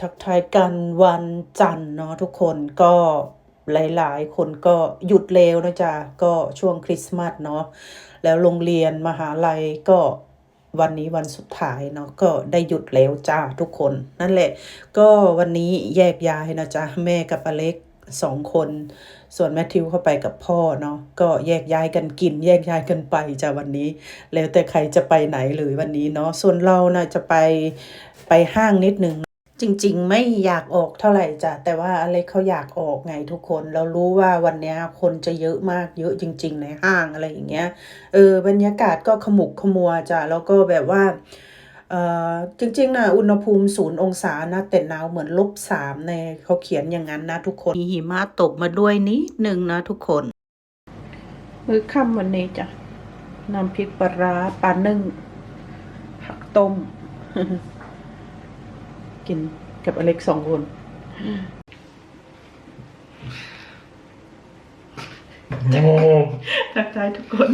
ทักทายกันวันจันทร์เนาะทุกคนก็หลาย ๆ คนก็หยุดแล้วนะจ๊ะก็ช่วงคริสต์มาสเนาะแล้วโรงเรียนมหาลัยก็วันนี้วันสุดท้ายเนาะก็ได้หยุดแล้วจ้าทุกคน นั่นแหละ ก็วันนี้แยกย้ายนะจ๊ะแม่กับอเล็กสองคน ส่วนแมทธิวเข้าไปกับพ่อเนาะก็แยกย้ายกันกิน แยกย้ายกันไปจ้ะวันนี้ แล้วแต่ใครจะไปไหนเลยวันนี้เนาะส่วนเรานะจะไปไปห้างนิดนึง จริง ๆ ไม่อยากออกเท่าไหร่จ้ะแต่ว่าอเล็กเขาอยากออกไงทุกคน เรารู้ว่าวันนี้คนจะเยอะมากเยอะจริง ๆ ในห้างอะไรอย่างเงี้ยเออบรรยากาศก็ขมุกขมัวจ้ะแล้วก็แบบว่าเอ่อจริง ๆ นะอุณหภูมิศูนย์องศานะแต่หนาวเหมือนลบสามในเขาเขียนอย่างนั้นนะทุกคน มีหิมะตกมาด้วยนิดนึงนะทุกคน มื้อค่ำวันนี้จ้ะน้ำพริกปลาร้าปลานึ่งผักต้ม กินกับอเล็กสองคน โอ้ทักทายทุกคน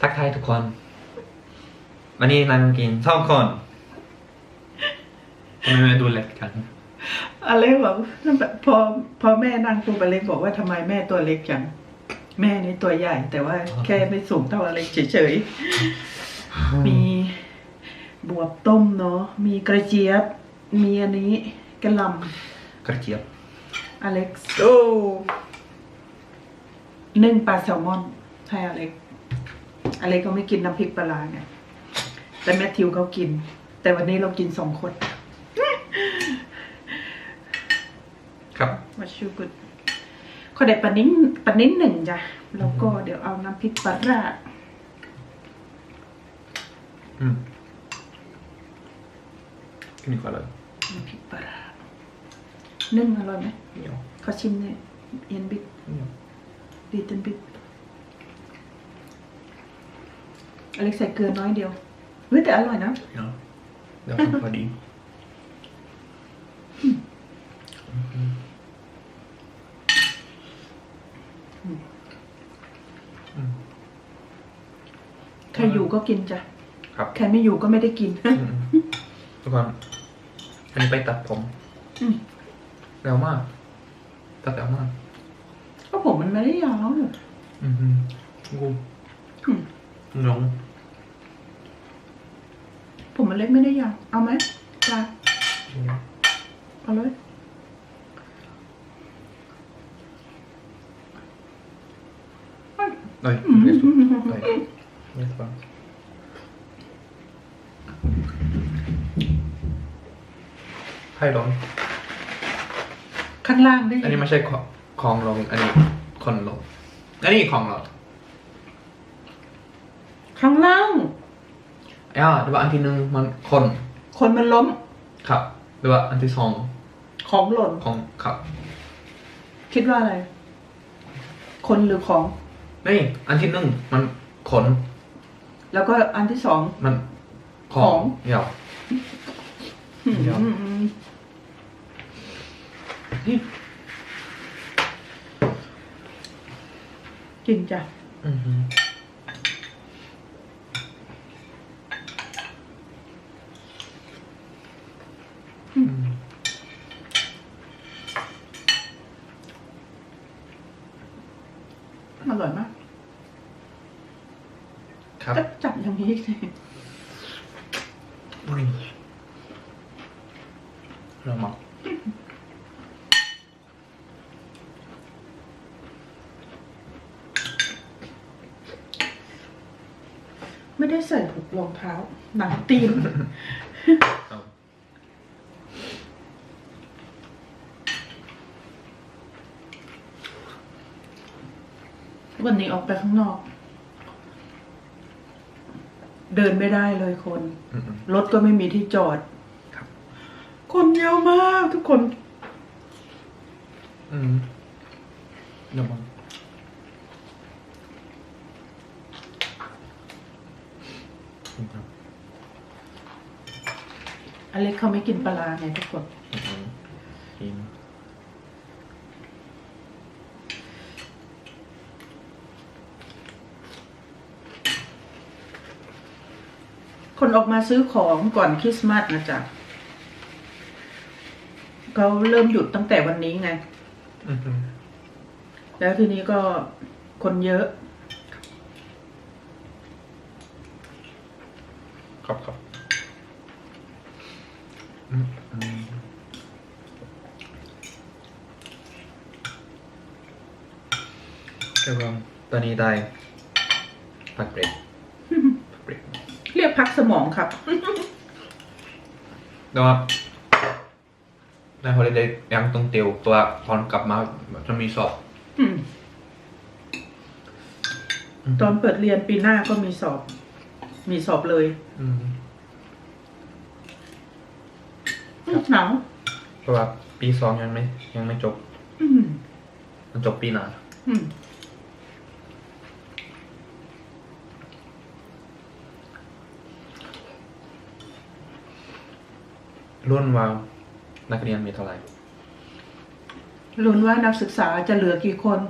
ทักทายทุกคน วันนี้นายมากินสองคนทำไมไม่ดูเล็กกัน อเล็กบอกแบบพอพอแม่นั่งปุ๊บอเล็กบอกว่าทำไมแม่ตัวเล็กจัง แม่นี่ตัวใหญ่ แต่ว่าแค่ไม่สูงเท่าอเล็กเฉยๆ มีบวบต้มเนาะ มีกระเจี๊ยบ มีอันนี้กระหลกระเจี๊ยบำอเล็กซ์โอ้นึ่งปลาแซลมอนให้อเล็ก อเล็กก็ไม่กินน้ำพริกปลาร้าไงแต่แมทธิวเขากิน แต่วันนี้เรากินสองคน ครับมาชูกุดขอได้ปลานิ้นปลานิ้นหนึ่งจ้ะแล้วก็เดี๋ยวเอาน้ำพริกปลาร้าอืมกินดีกว่าเลยน้ำ พริกปลาร้านึ่งอร่อยไหมเหนียวขอชิมหน่อยเย็นบิดเหนียวดีเต็นบิดอเล็กใส่เกลือน้อยเดียวเฮ้ยแต่อร่อยนะ เหนียวเดี๋ยวทำพอดีอืม ใครอยู่ก็กินจ้ะครับ ใครไม่อยู่ก็ไม่ได้กิน อืมทุกคน อันนี้ไปตัดผมอืม เร็วมาก ตัดเร็วมาก ก็ผมมันไม่ได้ยาวเนี่ยอืมฮึกูอืมงงผมมันเล็กไม่ได้ยาว เอาไหมจ้าเอาเลย Nej, det står. Nej. Jättebra. ให้ ลงข้างล่างได้อันนี้ไม่ใช่ของของลง อันนี้คนลงอันนี้ของเราข้างล่าง ja det var อันที่หนึ่งมันคน คนมันล้ม ครับหรือว่าอันที่สองของหล่นของครับ คิดว่าอะไร คนหรือของนี่อันที่หนึ่งมันขน แล้วก็อันที่สองมันขขอองงเดี๋ยว อืม เดี๋ยว อืมอืม กินจ้ะอือฮึอืมอร่อยมากครับก็จับอย่างนี้สิอืมเริ่มมาไม่ ได้ใส่ถุงรองเท้า หนังตีนเอาวันนี้ออกไปข้างนอก เดินไม่ได้เลยคนอืมอืมรถก็ไม่มีที่จอดครับคนเยอะมากทุกคน อืมเดี๋ยวมาอืมครับ อเล็กเขาไม่กินปลาร้าไงทุกคน อืมกินคนออกมาซื้อของก่อนคริสต์มาสนะจ๊ะเขาเริ่มหยุดตั้งแต่วันนี้ไง อือหือแล้วทีนี้ก็คนเยอะ ครับครับ อืมอืมแต่ว่าตอนนี้ได้พักเบรกพักเบรกเรียกพักสมองครับแต่ว่าในฮอลิเดย์ยังต้องเตียวตัวตอนกลับมาจะมีสอบ อืม ตอนเปิดเรียนปีหน้าก็มีสอบ มีสอบเลย อืม อืม หนาวเพราะว่าปีสองยังไม่ยังไม่จบ อืมมันจบปีหน้าอืมรุ่นวาวนักเรียนมีเท่าไหร่ลุ้นว่านักศึกษาจะเหลือกี่คน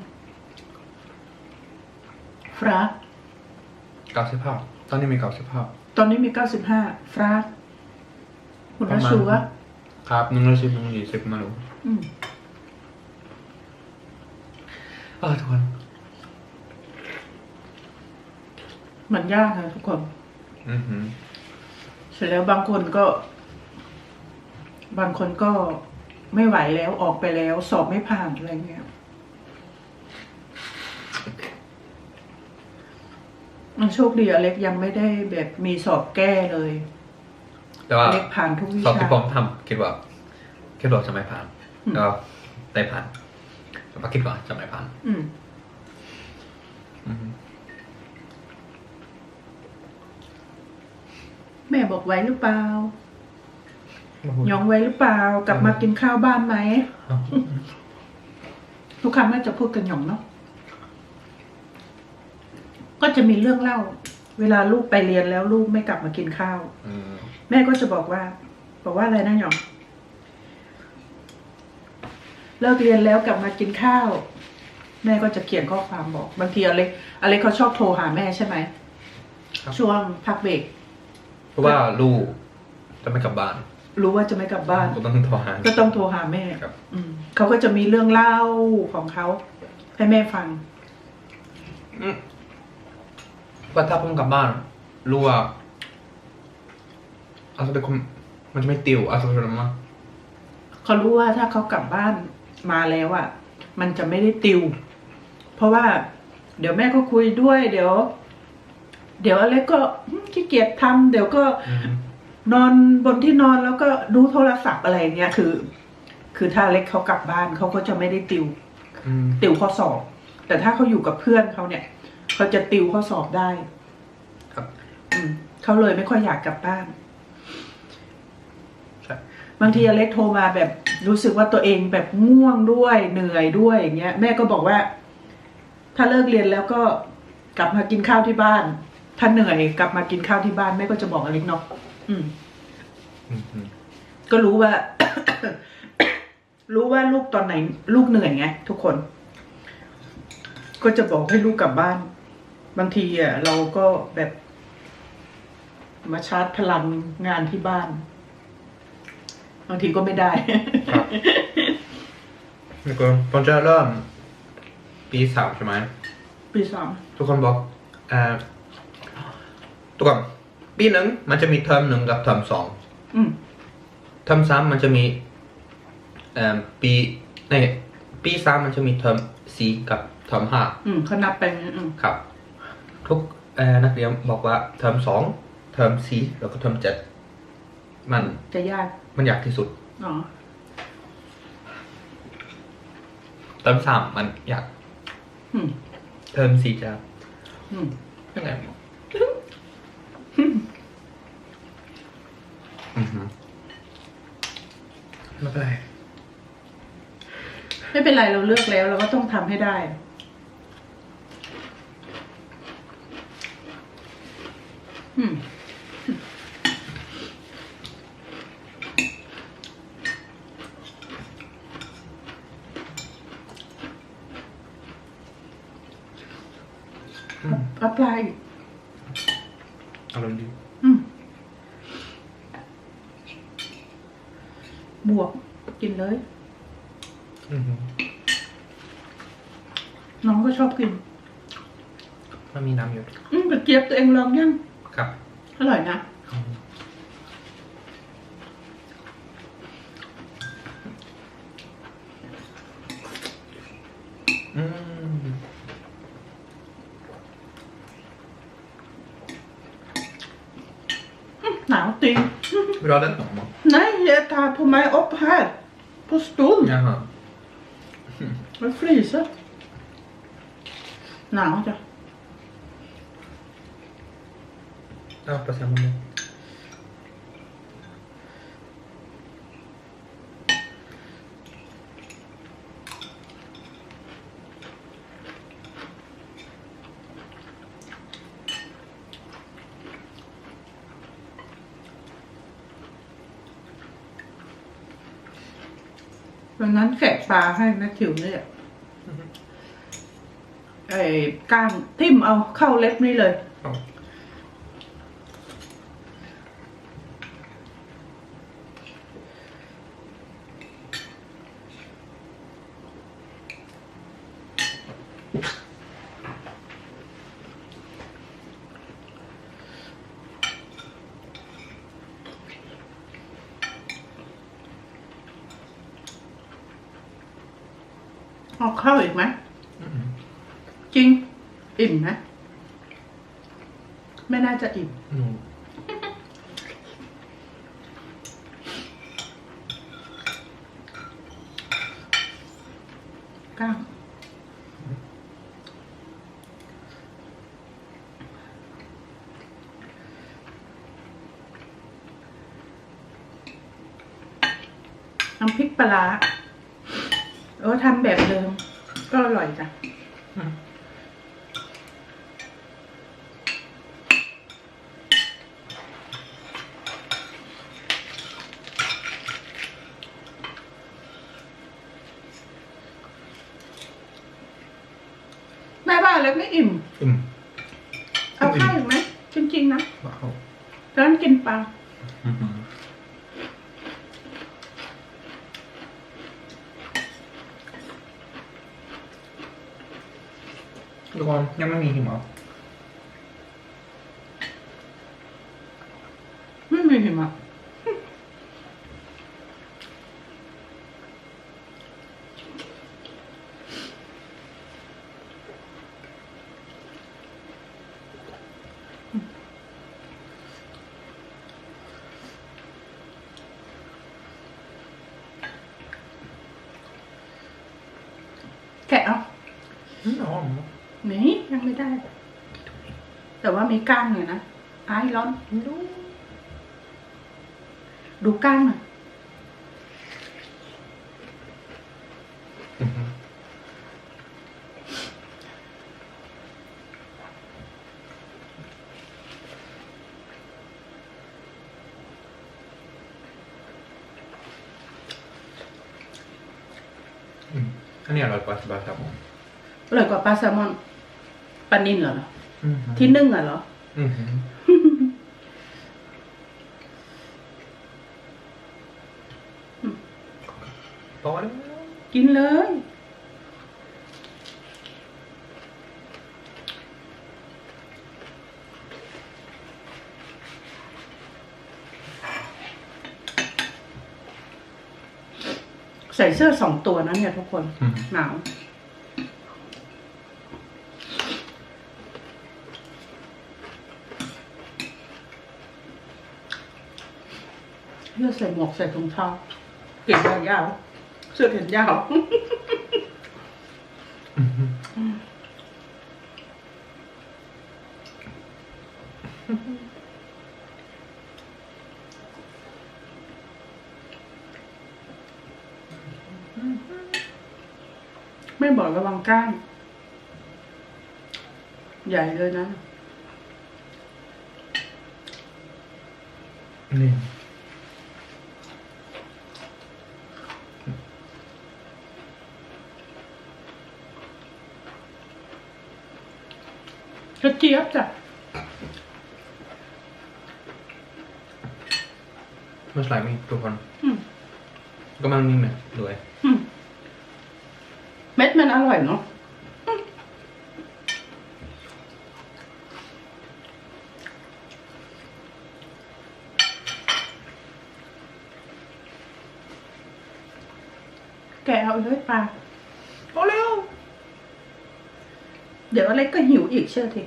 ฟราเก้าสิบห้าตอนนี้มีเก้าสิบห้าตอนนี้มีเก้าสิบห้าฟราคุณรัชัว ครับหนึ่งร้อยสิบหนึ่งร้อยยี่สิบไม่รู้อืมเออทุกคน มันยากนะทุกคน อือหือเสร็จแล้วบางคนก็ บางคนก็ไม่ไหวแล้วออกไปแล้ว สอบไม่ผ่านอะไรเงี้ย มันโชคดีอเล็กยังไม่ได้แบบมีสอบแก้เลย แต่ว่าอเล็กผ่านทุกวิสอบชาที่ผมทำคิดว่าคิดว่าจะไม่ผ่านอืมแล้วได้ผ่านแต่ว่าคิดว่าจะไม่ผ่านอืมอือหือแม่บอกไว้หรือเปล่ายองไว้หรือเปล่า กลับมากินข้าวบ้านไหมทุกครั้งแม่จะพูดกันหยองเนาะก็จะมีเรื่องเล่า เวลาลูกไปเรียนแล้วลูกไม่กลับมากินข้าว อืมแม่ก็จะบอกว่า บอกว่าอะไรนะหยองเลิกเรียนแล้วกลับมากินข้าว แม่ก็จะเขียนข้อความบอก บางทีอเล็กอเล็กเขาชอบโทรหาแม่ใช่ไหมช่วงพักเบรกเพราะว่าลูกจะไม่กลับบ้านรู้ว่าจะไม่กลับบ้าน ก็ต้องโทรหา ก็ต้องโทรหาแม่ครับ อืมเขาก็จะมีเรื่องเล่าของเขาให้แม่ฟัง อืม ว่าถ้าผมกลับบ้านรู้ว่าอาจจะเป็นคนมันจะไม่ติวอาจจะเป็นมาเขารู้ว่าถ้าเขากลับบ้านมาแล้วอะ่ะ มันจะไม่ได้ติว เพราะว่า เดี๋ยวแม่ก็คุยด้วย เดี๋ยว เดี๋ยวอะไรก็อืมขี้เกียจทำเดี๋ยวก็อืมนอนบนที่นอนแล้วก็ดูโทรศัพท์อะไรเงี้ยคือ คือถ้าเล็กเขากลับบ้านเขาก็จะไม่ได้ติวอืมติวข้อสอบแต่ถ้าเขาอยู่กับเพื่อนเขาเนี่ย เขาจะติวข้อสอบได้ ครับ อืมเขาเลยไม่ค่อยอยากกลับบ้าน ใช่ บางทีอเล็กโทรมาแบบรู้สึกว่าตัวเองแบบง่วงด้วยเหนื่อยด้วยอย่างเงี้ย แม่ก็บอกว่า ถ้าเลิกเรียนแล้วก็กลับมากินข้าวที่บ้าน ถ้าเหนื่อยกลับมากินข้าวที่บ้านแม่ก็จะบอกอเล็กเนาะอืม อืมอืมก็รู้ว่า รู้ว่าลูกตอนไหน ลูกเหนื่อยไงทุกคน ก็จะบอกให้ลูกกลับบ้าน บางทีอะเราก็แบบมาชาร์จพลังงานที่บ้าน บางทีก็ไม่ได้ ครับแล้วก็ผมจะเริ่มปีสามใช่ไหมปีสามทุกคนบอกเอ่อทุกคนปีหนึ่งมันจะมีเทอมหนึ่งกับเทอมสองอืมเทอมสามมันจะมีเอ่อปีในปีสามมันจะมีเทอมสี่กับเทอมห้าอืมเขานับไปอย่างนี้อืม ครับ ทุกเอ่อนักเรียนบอกว่าเทอมสองเทอมสี่แล้วก็เทอมเจ็ดมันจะยากมันยากที่สุดอ๋อเทอมสามมันยากอืมเทอมสี่จะอืมยังไงอือหือไม่เป็นไร ไม่เป็นไรเราเลือกแล้ว เราก็ต้องทำให้ได้ อืมอืมอัพไลน์อารมณ์ดีอืมบวกกินเลยอือหือน้องก็ชอบกิน มันมีน้ำอยู่ อืมกระเจี๊ยบตัวเองลองยังครับ อร่อยนะ อืมหนาวจริง Vill du ha den mamma? Nej, jag tar på mig upp här. På stol. Jaha. Det fryser. หนาวจ้ะ Jag hoppas jag mår bra. วันนั้นแกะปลาให้แมทธิวเนี่ยไอ้ก้างทิ่มเอาเข้าเล็บนี่เลย Ja. เอาเข้าอีกไหม Mm. จริง อิ่มนะไม่น่าจะอิ่ม Mm. ก้างน้ำพริกปลาร้าเออทำแบบเดิม ก็อร่อยจ้ะ Mm. แม่บ้านเลยไม่อิ่ม Mm. เอาข้าวอีกไหมจริงๆนะ Wow. ร้านกินปลา Mhm. Luan, jag med min himma. ไม่มีหิมะ แกะเอา Ja. นี่ยังไม่ได้ แต่ว่ามีก้างหน่อยนะไอ้ร้อนดูก้างหน่อย Han är i alla fall bara samma. อร่อยกว่าปลาแซลมอนปลานินเหรอ Mhm. ที่นึ่งอะเหรอ Mhm. Var det? กินเลย ใส่เสื้อสองตัวนะเนี่ยทุกคน Mhm. หนาว เลือกใส่หมวกใส่ถุงเท้าเก็บยาวๆเสื้อแขนยาว Mhm. ไม่บ อกระวังก้านใหญ่เลยนะ Nej. กระเจี๊ยบจ้ะ Men slime i proven. อืมก็มันมีแบบด้วย อืมเมันอร่อยเนาะแกเอาเลยปลาโอ้เร็ว เดี๋ยวอะไรก็หิวอีกเชื่อที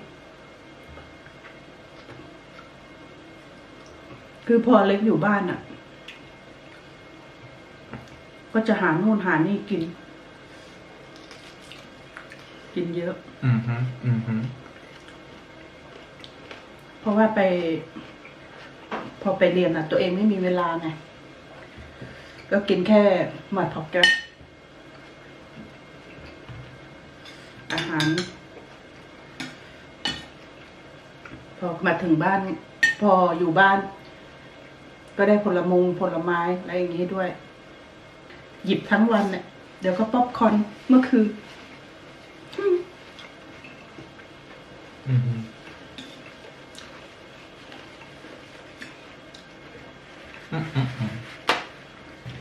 คือพอเล็กอยู่บ้านอะ่ะ ก็จะหาโน่นหานี่กิน กินเยอะ อืมฮึอืมฮึเพราะว่าไป พอไปเรียนอะ ตัวเองไม่มีเวลาไงก็กินแค่หมาทอกแกะอาหาร พอมาถึงบ้าน พออยู่บ้าน ก็ได้ผลมงผลไม้อะไรอย่างนี้ด้วย หยิบทั้งวันเนี่ยเดี๋ยวก็ป๊อปคอร์นเมื่อคืน อืมฮึอืมอืมอืม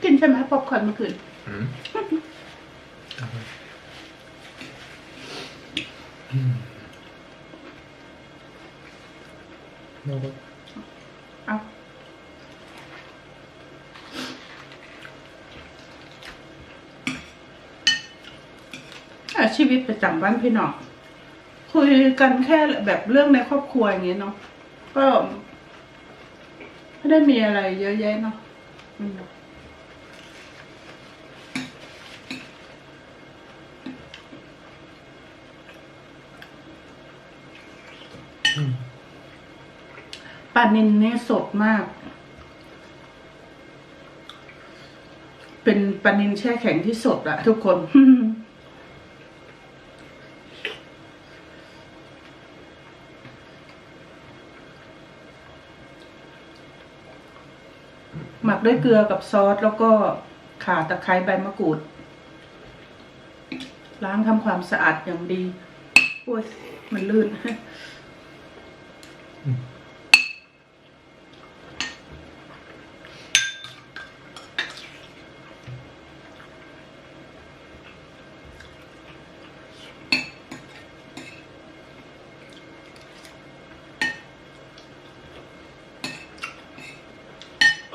กินใช่ไหมป๊อปคอร์นเมื่อคืนอืมอืม Något. เอาอะชีวิตประจำวันพี่น้อง คุยกันแค่แบบเรื่องในครอบครัวอย่างเงี้ยเนาะก็ไม่ได้มีอะไรเยอะแยะเนาะปลานินเนี่ยสดมาก เป็นปลานินแช่แข็งที่สดอะทุกคน ด้วยเกลือกับซอสแล้วก็ข่าตะไคร้ใบมะกรูด ล้างทำความสะอาดอย่างดีโอ้ยมันลื่น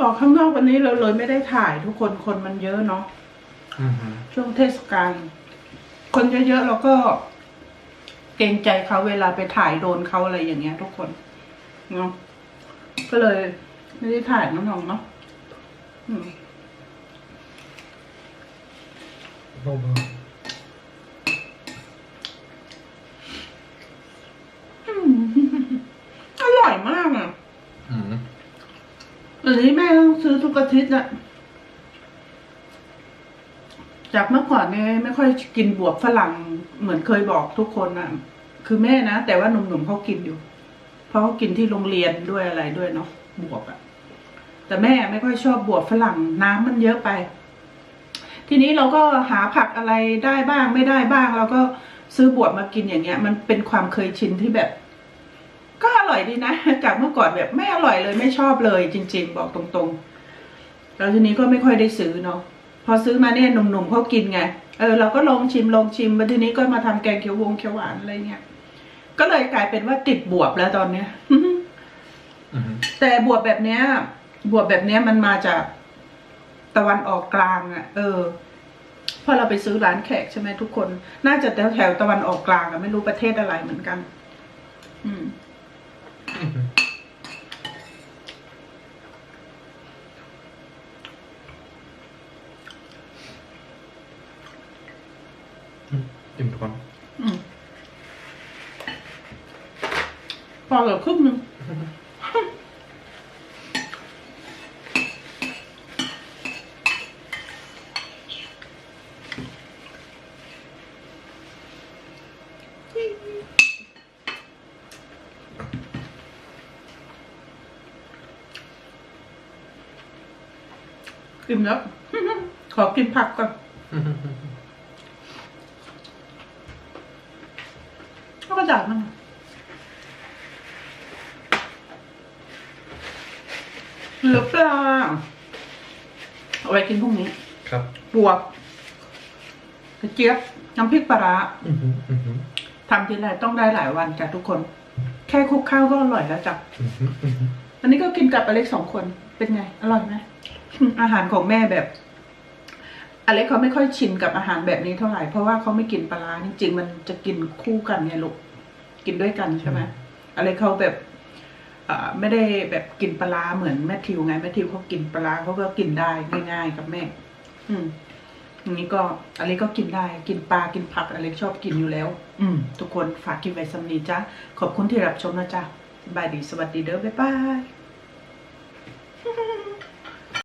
ออกข้างนอกวันนี้เราเลยไม่ได้ถ่ายทุกคนคนมันเยอะเนาะอืมฮึช่วงเทศกาลคนเยอะๆเราก็เกรงใจเขาเวลาไปถ่ายโดนเขาอะไรอย่างเงี้ย ทุกคนเนาะก็เลยไม่ได้ถ่ายน้องๆเนาะอืม Bra. อร่อยมากอะอืม เดี๋ยวนี้แม่ต้องซื้อทุกอาทิตย์อะจากเมื่อก่อนเนี่ยไม่ค่อยกินบวบฝรั่งเหมือนเคยบอกทุกคนอะคือแม่นะ แต่ว่าหนุ่มๆเขากินอยู่ เพราะเขากินที่โรงเรียนด้วยอะไรด้วยเนาะบวบอะแต่แม่ไม่ค่อยชอบบวบฝรั่งน้ำมันเยอะไป ทีนี้เราก็หาผักอะไรได้บ้างไม่ได้บ้างเราก็ซื้อบวบมากินอย่างเงี้ย มันเป็นความเคยชินที่แบบ ร่อยดีนะ จากเมื่อก่อนแบบไม่อร่อยเลยไม่ชอบเลย จริง ๆ บอกตรงๆแล้วทีนี้ก็ไม่ค่อยได้ซื้อเนาะพอซื้อมาเนี่ยหนุ่มๆเขากินไงเออเราก็ลองชิมลองชิมมาทีนี้ก็มาทำแกงเขียววงเขียวหวานอะไรเงี้ยก็เลยกลายเป็นว่าติดบวบแล้วตอนเนี้ยอืมฮึแต่บวบแบบเนี้ย บวบแบบเนี้ยมันมาจากตะวันออกกลางอะ่ะ เออเพราะเราไปซื้อร้านแขกใช่ไหมทุกคน น่าจะแถวแถวๆตะวันออกกลางอะไม่รู้ประเทศอะไรเหมือนกัน อืม อืมอิ่มทุกคนอืมพอเหลือครึ่งหนึง กินแล้ว ขอกินผักก่อนอืมฮึแล้วก็จ่ายมันเหลือปลาเอาไว้กินพรุ่งนี้ ครับบวกกระเจี๊ยบน้ำพริกปลาร้าอือหืออือหือทำทีไรต้องได้หลายวันจ้ะทุกคน แค่คลุกข้าวก็อร่อยแล้วจ้ะอือหืออือหืออันนี้ก็กินกับอเล็กสองคนเป็นไง อร่อยไหม อาหารของแม่แบบอเล็กเขาไม่ค่อยชินกับอาหารแบบนี้เท่าไหร่ เพราะว่าเขาไม่กินปลาร้าจริงๆมันจะกินคู่กันไงลูกกินด้วยกันใช่ไหมอเล็กเขาแบบเอ่อไม่ได้แบบกินปลาร้าเหมือนแมทธิวไงแมทธิวเขากินปลาร้าเขาก็กินได้ง่ายๆกับแม่ อืมอย่างนี้ก็อเล็กก็กินได้ กินปลากินผักอเล็กชอบกินอยู่แล้ว อืม ทุกคนฝากกินไว้สำนีจ้าขอบคุณที่รับชมนะจ๊ะบายดีสวัสดีเด้อบ๊ายบาย